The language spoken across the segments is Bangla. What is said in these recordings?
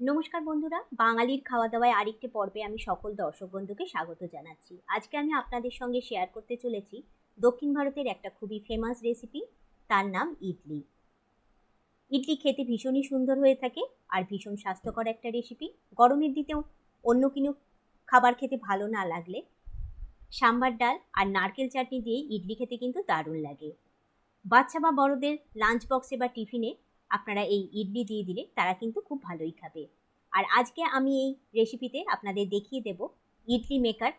নমস্কার বন্ধুরা, বাঙালির খাওয়া দাওয়ায় আরেকটি পর্বে আমি সকল দর্শক বন্ধুকে স্বাগত জানাচ্ছি। আজকে আমি আপনাদের সঙ্গে শেয়ার করতে চলেছি দক্ষিণ ভারতের একটা খুবই ফেমাস রেসিপি তার নাম ইডলি। ইডলি খেতে ভীষণই সুন্দর হয়ে থাকে আর ভীষণ স্বাস্থ্যকর একটা রেসিপি গরমের দিতেও অন্য কোনো খাবার খেতে ভালো না লাগলে সাম্বার ডাল আর নারকেল চাটনি দিয়ে ইডলি খেতে কিন্তু দারুণ লাগে। বাচ্চা বা বড়দের লাঞ্চ বক্সে বা টিফিনে আপনারা এই ইডলি দিয়ে দিলে তারা কিন্তু খুব ভালোই খাবে। আর আজকে আমি এই রেসিপিতে আপনাদের দেখিয়ে দেব ইডলি মেকার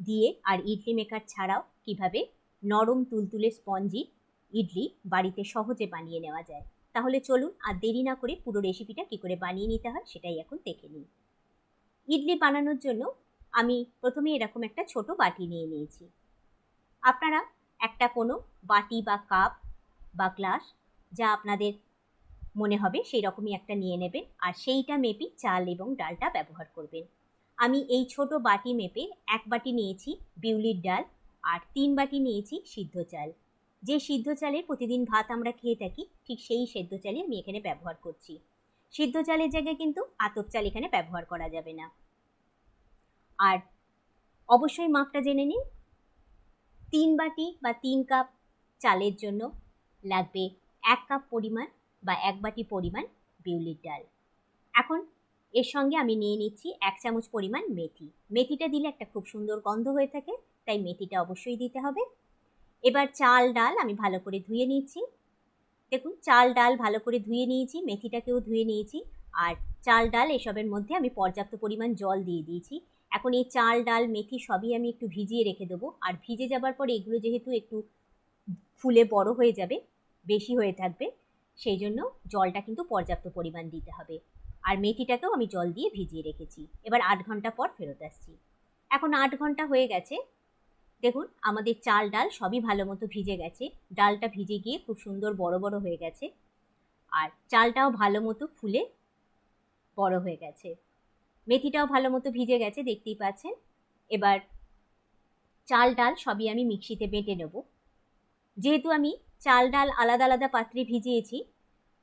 দিয়ে আর ইডলি মেকার ছাড়াও কীভাবে নরম তুলতুলে স্পঞ্জি ইডলি বাড়িতে সহজে বানিয়ে নেওয়া যায়। তাহলে চলুন আর দেরি না করে পুরো রেসিপিটা কী করে বানিয়ে নিতে হয় সেটাই এখন দেখে নিই। ইডলি বানানোর জন্য আমি প্রথমে এরকম একটা ছোট বাটি নিয়ে নিয়েছি। আপনারা একটা কোনো বাটি বা কাপ বা গ্লাস যা আপনাদের মনে হবে সেই রকমই একটা নিয়ে নেবেন। আর সেইটা মেপি চাল এবং ডালটা ব্যবহার করবেন। আমি এই ছোট বাটি মেপে এক বাটি নিয়েছি বিউলির ডাল আর তিন বাটি নিয়েছি সিদ্ধ চাল। যে সিদ্ধ চালের প্রতিদিন ভাত আমরা খেয়ে থাকি, ঠিক সেই সেদ্ধ চালই আমি এখানে ব্যবহার করছি। সিদ্ধ চালের জায়গায় কিন্তু আতপ চাল এখানে ব্যবহার করা যাবে না। আর অবশ্যই মাপটা জেনে নিন। তিন বাটি বা তিন কাপ চালের জন্য লাগবে এক কাপ পরিমাণ বা এক বাটি পরিমাণ বিউলির ডাল। এখন এর সঙ্গে আমি নিয়ে নিচ্ছি এক চামচ পরিমাণ মেথি। মেথিটা দিলে একটা খুব সুন্দর গন্ধ হয়ে থাকে, তাই মেথিটা অবশ্যই দিতে হবে। এবার চাল ডাল আমি ভালো করে ধুয়ে নিচ্ছি। দেখুন, চাল ডাল ভালো করে ধুয়ে নিয়েছি, মেথিটাকেও ধুয়ে নিয়েছি। আর চাল ডাল এসবের মধ্যে আমি পর্যাপ্ত পরিমাণ জল দিয়ে দিয়েছি। এখন এই চাল ডাল, মেথি সবই আমি একটু ভিজিয়ে রেখে দেবো। আর ভিজে যাবার পরে এগুলো যেহেতু একটু ফুলে বড় হয়ে যাবে, বেশি হয়ে থাকবে সেই জন্য জলটা কিন্তু পর্যাপ্ত পরিমাণ দিতে হবে। আর মেথিটাকেও আমি জল দিয়ে ভিজিয়ে রেখেছি। এবার আট ঘণ্টা পর ফেরত আসছি। এখন আট ঘণ্টা হয়ে গেছে। দেখুন, আমাদের চাল ডাল সবই ভালো মতো ভিজে গেছে। ডালটা ভিজে গিয়ে খুব সুন্দর বড় বড় হয়ে গেছে। আর চালটাও ভালো মতো ফুলে বড় হয়ে গেছে। মেথিটাও ভালো মতো ভিজে গেছে, দেখতেই পাচ্ছেন। এবার চাল ডাল সবই আমি মিক্সিতে বেটে নেব। যেহেতু আমি চাল ডাল আলাদা আলাদা পাত্রে ভিজিয়েছি,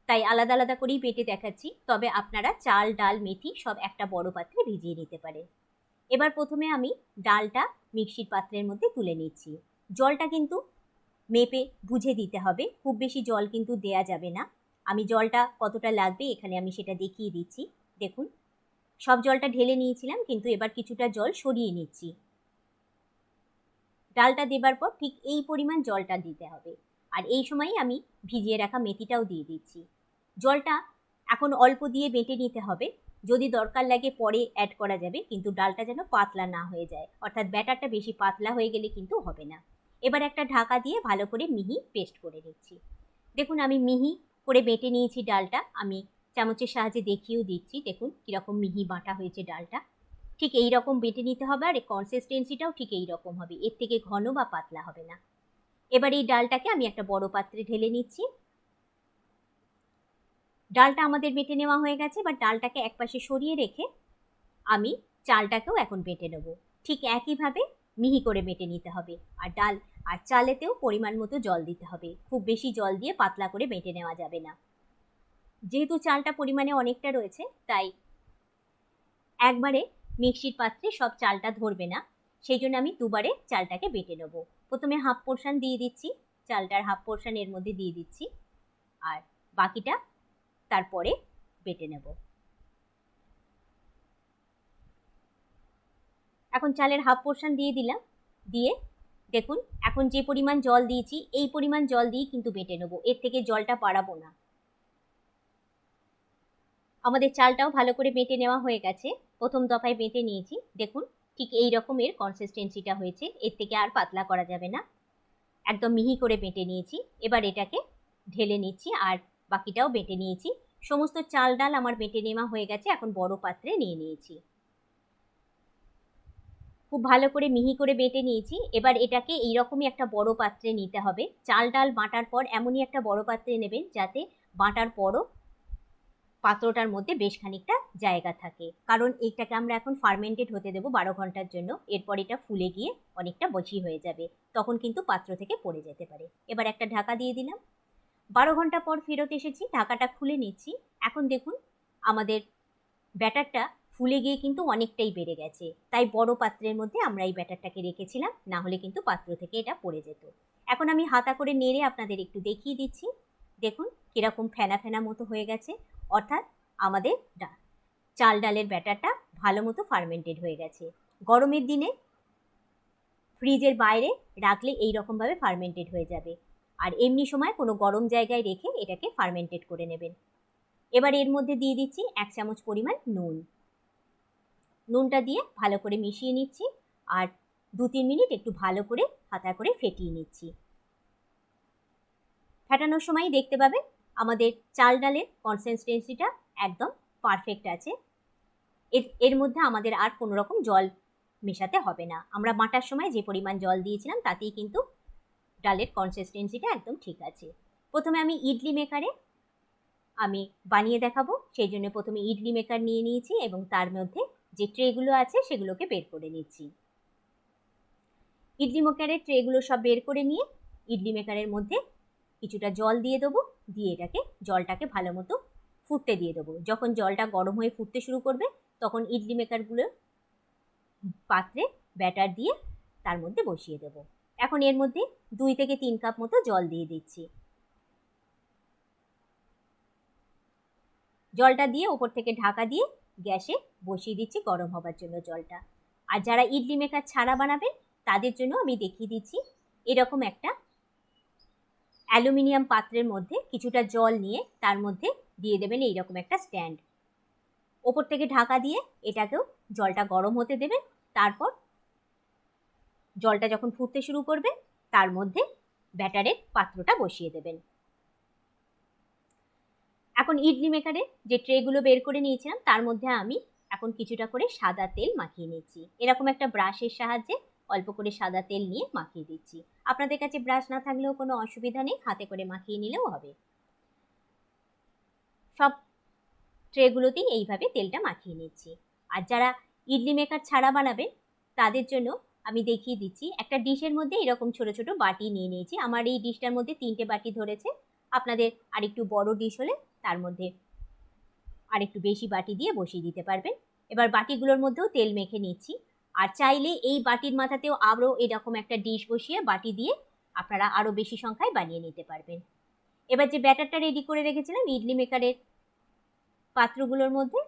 তাই আলাদা আলাদা করেই বেটে দেখাচ্ছি। তবে আপনারা চাল, ডাল, মেথি সব একটা বড় পাত্রে ভিজিয়ে নিতে পারেন। এবার প্রথমে আমি ডালটা মিক্সির পাত্রের মধ্যে তুলে নিচ্ছি। জলটা কিন্তু মেপে বুঝে দিতে হবে। খুব বেশি জল কিন্তু দেয়া যাবে না। আমি জলটা কতটা লাগবে এখানে আমি সেটা দেখিয়ে দিচ্ছি। দেখুন, সব জলটা ঢেলে নিয়েছিলাম, কিন্তু এবার কিছুটা জল সরিয়ে নিচ্ছি। ডালটা দেবার পর ঠিক এই পরিমাণ জলটা দিতে হবে। আর এই সময়ই আমি ভিজিয়ে রাখা মেথিটাও দিয়ে দিচ্ছি। জলটা এখন অল্প দিয়ে বেটে নিতে হবে। যদি দরকার লাগে পরে অ্যাড করা যাবে, কিন্তু ডালটা যেন পাতলা না হয়ে যায়। অর্থাৎ ব্যাটারটা বেশি পাতলা হয়ে গেলে কিন্তু হবে না। এবার একটা ঢাকা দিয়ে ভালো করে মিহি পেস্ট করে নিচ্ছি। দেখুন, আমি মিহি করে বেটে নিয়েছি ডালটা। আমি চামচের সাহায্যে দেখিয়েও দিচ্ছি। দেখুন, কীরকম মিহি বাটা হয়েছে ডালটা। ঠিক এই রকম বেটে নিতে হবে আর কনসিস্টেন্সিটাও ঠিক এই রকম হবে। এর থেকে ঘন বা পাতলা হবে না। এবার এই ডালটাকে আমি একটা বড় পাত্রে ঢেলে নিচ্ছি। ডালটা আমাদের বেটে নেওয়া হয়ে গেছে, এবার ডালটাকে একপাশে সরিয়ে রেখে আমি চালটাকেও এখন বেটে নেব। ঠিক একইভাবে মিহি করে বেটে নিতে হবে, আর ডাল, আর চালেতেও পরিমাণ মতো জল দিতে হবে। খুব বেশি জল দিয়ে পাতলা করে বেটে নেওয়া যাবে না। যেহেতু চালটা পরিমাণে অনেকটা রয়েছে, তাই একবারে মিক্সির পাত্রে সব চালটা ধরবে না, সেই জন্য আমি দুবারে চালটাকে বেটে নেব। প্রথমে হাফ পোর্শন দিয়ে দিচ্ছি, চালটার হাফ পোর্শন এর মধ্যে দিয়ে দিচ্ছি, আর বাকিটা তারপরে বেটে নেব। এখন চালের হাফ পোর্শন দিয়ে দিলাম, দিয়ে দেখুন, এখন যে পরিমাণ জল দিয়েছি, এই পরিমাণ জল দিয়ে কিন্তু বেটে নেব, এর থেকে জলটা বাড়াবো না। আমাদের চালটাও ভালো করে বেটে নেওয়া হয়ে গেছে, প্রথম দফায় বেটে নিয়েছি, দেখুন ঠিক এই রকমের কনসিস্টেন্সিটা হয়েছে। এর থেকে আর পাতলা করা যাবে না। একদম মিহি করে বেটে নিয়েছি। এবার এটাকে ঢেলে নিচ্ছি আর বাকিটাও বেটে নিয়েছি। সমস্ত চাল ডাল আমার বেটে নেওয়া হয়ে গেছে। এখন বড় পাত্রে নিয়ে নিয়েছি। খুব ভালো করে মিহি করে বেটে নিয়েছি। এবার এটাকে এইরকমই একটা বড় পাত্রে নিতে হবে। চাল ডাল বাটার পর এমনই একটা বড় পাত্রে নেবেন যাতে বাটার পরও পাত্রটার মধ্যে বেশ খানিকটা জায়গা থাকে। কারণ এইটাকে আমরা এখন ফার্মেন্টেড হতে দেবো বারো ঘণ্টার জন্য। এরপর এটা ফুলে গিয়ে অনেকটা বসি হয়ে যাবে। তখন কিন্তু পাত্র থেকে পড়ে যেতে পারে। এবার একটা ঢাকা দিয়ে দিলাম। বারো ঘণ্টা পর ফেরত এসেছি, ঢাকাটা খুলে নিচ্ছি। এখন দেখুন, আমাদের ব্যাটারটা ফুলে গিয়ে কিন্তু অনেকটাই বেড়ে গেছে। তাই বড় পাত্রের মধ্যে আমরা এই ব্যাটারটাকে রেখেছিলাম, না হলে কিন্তু পাত্র থেকে এটা পড়ে যেত। এখন আমি হাতা করে নেড়ে আপনাদের একটু দেখিয়ে দিচ্ছি। দেখুন, কীরকম ফেনা ফেনা মতো হয়ে গেছে। অর্থাৎ আমাদের ডাল। চাল ডালের ব্যাটারটা ভালো মতো ফার্মেন্টেড হয়ে গেছে। গরমের দিনে ফ্রিজের বাইরে রাখলে এই রকমভাবে ফার্মেন্টেড হয়ে যাবে। আর এমনি সময় কোনো গরম জায়গায় রেখে এটাকে ফার্মেন্টেড করে নেবেন। এবার এর মধ্যে দিয়ে দিচ্ছি এক চামচ পরিমাণ নুন। নুনটা দিয়ে ভালো করে মিশিয়ে নিচ্ছি আর দু তিন মিনিট একটু ভালো করে হাতা করে ফেটিয়ে নিচ্ছি। ফেটানোর সময় দেখতে পাবেন আমাদের চাল ডালের কনসিস্টেন্সিটা একদম পারফেক্ট আছে। এর এর মধ্যে আমাদের আর কোনো রকম জল মেশাতে হবে না। আমরা বাটার সময় যে পরিমাণ জল দিয়েছিলাম তাতেই কিন্তু ডালের কনসিস্টেন্সিটা একদম ঠিক আছে। প্রথমে আমি ইডলি মেকারে আমি বানিয়ে দেখাবো। সেই জন্য প্রথমে ইডলি মেকার নিয়ে নিয়েছি এবং তার মধ্যে যে ট্রেগুলো আছে সেগুলোকে বের করে নিচ্ছি। ইডলি মেকারের ট্রেগুলো সব বের করে নিয়ে ইডলি মেকারের মধ্যে কিছুটা জল দিয়ে দেবো, দিয়ে এটাকে জলটাকে ভালো মতো ফুটতে দিয়ে দেবো। যখন জলটা গরম হয়ে ফুটতে শুরু করবে, তখন ইডলি মেকারগুলো পাত্রে ব্যাটার দিয়ে তার মধ্যে বসিয়ে দেবো। এখন এর মধ্যে দুই থেকে তিন কাপ মতো জল দিয়ে দিচ্ছি। জলটা দিয়ে ওপর থেকে ঢাকা দিয়ে গ্যাসে বসিয়ে দিচ্ছি গরম হবার জন্য জলটা। আর যারা ইডলি মেকার ছাড়া বানাবেন, তাদের জন্য আমি দেখিয়ে দিচ্ছি, এরকম একটা অ্যালুমিনিয়াম পাত্রের মধ্যে কিছুটা জল নিয়ে তার মধ্যে দিয়ে দেবেন এইরকম একটা স্ট্যান্ড। ওপর থেকে ঢাকা দিয়ে এটাকেও জলটা গরম হতে দেবেন। তারপর জলটা যখন ফুটতে শুরু করবে, তার মধ্যে ব্যাটারের পাত্রটা বসিয়ে দেবেন। এখন ইডলি মেকারে যে ট্রেগুলো বের করে নিয়েছিলাম, তার মধ্যে আমি এখন কিছুটা করে সাদা তেল মাখিয়ে নিচ্ছি। এরকম একটা ব্রাশের সাহায্যে অল্প করে সাদা তেল নিয়ে মাখিয়ে দিচ্ছি। আপনাদের কাছে ব্রাশ না থাকলেও কোনো অসুবিধা নেই, হাতে করে মাখিয়ে নিলেও হবে। সব ট্রেগুলোতেই এইভাবে তেলটা মাখিয়ে নিচ্ছি। আর যারা ইডলি মেকার ছাড়া বানাবেন, তাদের জন্য আমি দেখিয়ে দিচ্ছি, একটা ডিশের মধ্যে এরকম ছোট ছোট বাটি নিয়ে নিয়েছি। আমার এই ডিশটার মধ্যে তিনটে বাটি ধরেছে। আপনাদের আরেকটু বড় ডিশ হলে তার মধ্যে আরেকটু বেশি বাটি দিয়ে বসিয়ে দিতে পারবেন। এবার বাটিগুলোর মধ্যেও তেল মেখে নিচ্ছি। আর চাইলে এই বাটির মাথাতেও আরও এরকম একটা ডিশ বসিয়ে বাটি দিয়ে আপনারা আরও বেশি সংখ্যায় বানিয়ে নিতে পারবেন। এবার যে ব্যাটারটা রেডি করে রেখেছিলাম, ইডলি মেকারের পাত্রগুলোর মধ্যে,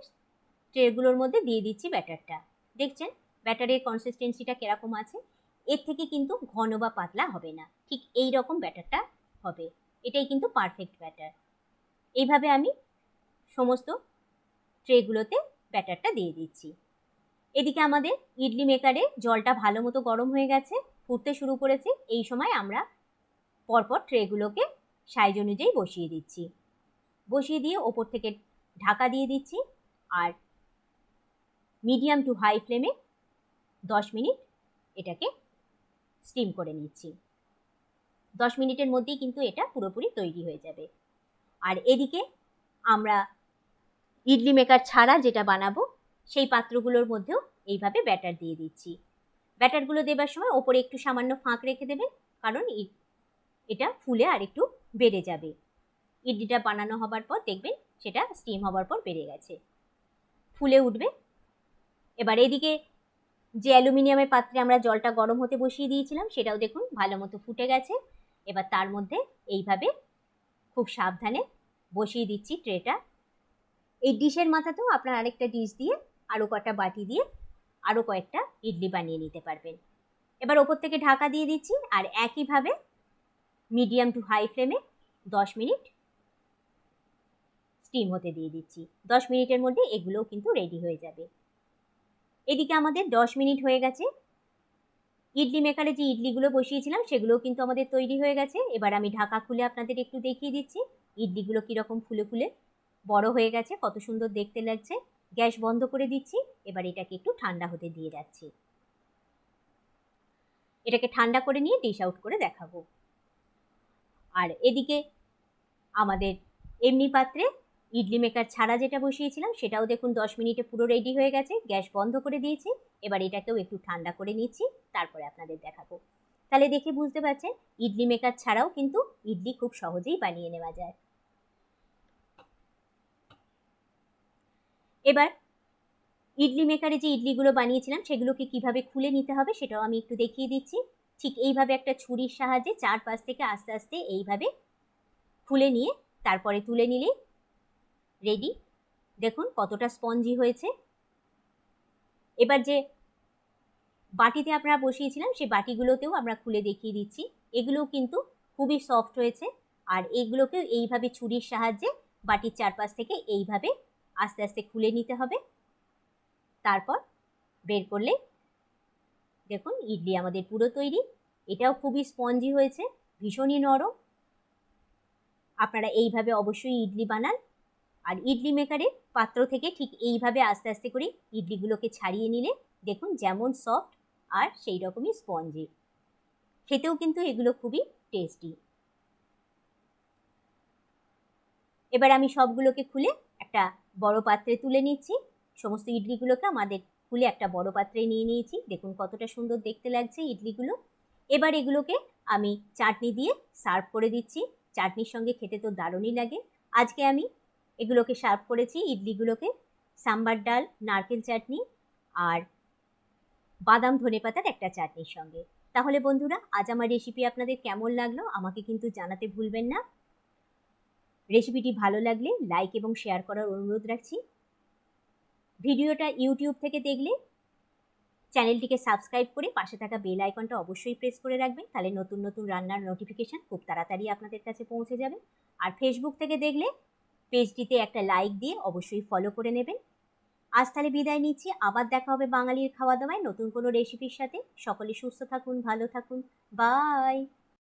ট্রেগুলোর মধ্যে দিয়ে দিচ্ছি ব্যাটারটা। দেখছেন, ব্যাটারের কনসিস্টেন্সিটা কীরকম আছে? এর থেকে কিন্তু ঘন বা পাতলা হবে না। ঠিক এই রকম ব্যাটারটা হবে। এটাই কিন্তু পারফেক্ট ব্যাটার। এইভাবে আমি সমস্ত ট্রেগুলোতে ব্যাটারটা দিয়ে দিচ্ছি। এদিকে আমাদের ইডলি মেকারে জলটা ভালো মতো গরম হয়ে গেছে, ফুটতে শুরু করেছে। এই সময় আমরা পরপর ট্রেগুলোকে সাইজ অনুযায়ী বসিয়ে দিচ্ছি। বসিয়ে দিয়ে ওপর থেকে ঢাকা দিয়ে দিচ্ছি আর মিডিয়াম টু হাই ফ্লেমে দশ মিনিট এটাকে স্টিম করে নিচ্ছি। দশ মিনিটের মধ্যেই কিন্তু এটা পুরোপুরি তৈরি হয়ে যাবে। আর এদিকে আমরা ইডলি মেকার ছাড়া যেটা বানাবো সেই পাত্রগুলোর মধ্যেও এইভাবে ব্যাটার দিয়ে দিচ্ছি। ব্যাটারগুলো দেবার সময় ওপরে একটু সামান্য ফাঁক রেখে দেবেন, কারণ এটা ফুলে আর একটু বেড়ে যাবে। ইডলিটা বানানো হবার পর দেখবেন সেটা স্টিম হবার পর বেড়ে গেছে। ফুলে উঠবে। এবার এদিকে যে অ্যালুমিনিয়ামের পাত্রে আমরা জলটা গরম হতে বসিয়ে দিয়েছিলাম, সেটাও দেখুন ভালো মতো ফুটে গেছে। এবার তার মধ্যে এইভাবে খুব সাবধানে বসিয়ে দিচ্ছি ট্রেটা। এই ডিশের মাথাতেও আপনার আরেকটা ডিশ দিয়ে আরও কটা বাটি দিয়ে আরও কয়েকটা ইডলি বানিয়ে নিতে পারবেন। এবার ওপর থেকে ঢাকা দিয়ে দিচ্ছি আর একইভাবে মিডিয়াম টু হাই ফ্লেমে দশ মিনিট স্টিম হতে দিয়ে দিচ্ছি। দশ মিনিটের মধ্যে এগুলোও কিন্তু রেডি হয়ে যাবে। এদিকে আমাদের দশ মিনিট হয়ে গেছে। ইডলি মেকারে যে ইডলিগুলো বসিয়েছিলাম, সেগুলোও কিন্তু আমাদের তৈরি হয়ে গেছে। এবার আমি ঢাকা খুলে আপনাদের একটু দেখিয়ে দিচ্ছি। ইডলিগুলো কীরকম ফুলে ফুলে বড় হয়ে গেছে, কত সুন্দর দেখতে লাগছে। গ্যাস বন্ধ করে দিচ্ছি, এবার এটাকে একটু ঠান্ডা হতে দিয়ে যাচ্ছি। এটাকে ঠান্ডা করে নিয়ে ডিশ আউট করে দেখাবো। আর এদিকে আমাদের এমনি পাত্রে ইডলি মেকার ছাড়া যেটা বসিয়েছিলাম, সেটাও দেখুন দশ মিনিটে পুরো রেডি হয়ে গেছে, গ্যাস বন্ধ করে দিয়েছি, এবার এটাকেও একটু ঠান্ডা করে নিচ্ছি, তারপরে আপনাদের দেখাবো। তাহলে দেখে বুঝতে পারছেন, ইডলি মেকার ছাড়াও কিন্তু ইডলি খুব সহজেই বানিয়ে নেওয়া যায়। এবার ইডলি মেকারে যে ইডলিগুলো বানিয়েছিলাম, সেগুলোকে কীভাবে খুলে নিতে হবে সেটাও আমি একটু দেখিয়ে দিচ্ছি। ঠিক এইভাবে একটা ছুরির সাহায্যে চারপাশ থেকে আস্তে আস্তে এইভাবে খুলে নিয়ে তারপরে তুলে নিলে রেডি দেখুন কতটা স্পঞ্জি হয়েছে। এবার যে বাটিতে আপনারা বসিয়েছিলাম, সেই বাটিগুলোতেও আমরা খুলে দেখিয়ে দিচ্ছি। এগুলোও কিন্তু খুবই সফট হয়েছে। আর এইগুলোকেও এইভাবে ছুরির সাহায্যে বাটির চারপাশ থেকে এইভাবে আস্তে আস্তে খুলে নিতে হবে। তারপর বের করলে দেখুন ইডলি আমাদের পুরো তৈরি। এটাও খুবই স্পঞ্জি হয়েছে, ভীষণই নরম। আপনারা এইভাবে অবশ্যই ইডলি বানান। আর ইডলি মেকারের পাত্র থেকে ঠিক এইভাবে আস্তে আস্তে করে ইডলিগুলোকে ছাড়িয়ে নিলে দেখুন যেমন সফট আর সেই রকমই স্পঞ্জি। খেতেও কিন্তু এগুলো খুবই টেস্টি এবার আমি সবগুলোকে খুলে একটা বড় পাত্রে তুলে নিচ্ছি। সমস্ত ইডলিগুলোকে আমাদের খুলে একটা বড় পাত্রে নিয়ে নিয়েছি। দেখুন কতটা সুন্দর দেখতে লাগছে ইডলিগুলো। এবার এগুলোকে আমি চাটনি দিয়ে সার্ভ করে দিচ্ছি। চাটনির সঙ্গে খেতে তো দারুণই লাগে। আজকে আমি এগুলোকে সার্ভ করেছি। ইডলিগুলোকে সাম্বার ডাল, নারকেল চাটনি আর বাদাম ধনে পাতার একটা চাটনির সঙ্গে। তাহলে বন্ধুরা, আজ আমার রেসিপি আপনাদের কেমন লাগল? আমাকে কিন্তু জানাতে ভুলবেন না। রেসিপিটি ভালো লাগলে লাইক এবং শেয়ার করার অনুরোধ রাখছি। ভিডিওটা ইউটিউব থেকে দেখলে চ্যানেলটিকে সাবস্ক্রাইব করে পাশে থাকা বেল আইকনটা অবশ্যই প্রেস করে রাখবেন, তাহলে নতুন নতুন রান্নার নোটিফিকেশান খুব তাড়াতাড়ি আপনাদের কাছে পৌঁছে যাবে। আর ফেসবুক থেকে দেখলে পেজটিতে একটা লাইক দিয়ে অবশ্যই ফলো করে নেবেন। আজ তাহলে বিদায় নিচ্ছি, আবার দেখা হবে বাঙালির খাওয়া দাওয়ায় নতুন কোনো রেসিপির সাথে। সকলে সুস্থ থাকুন, ভালো থাকুন। বাই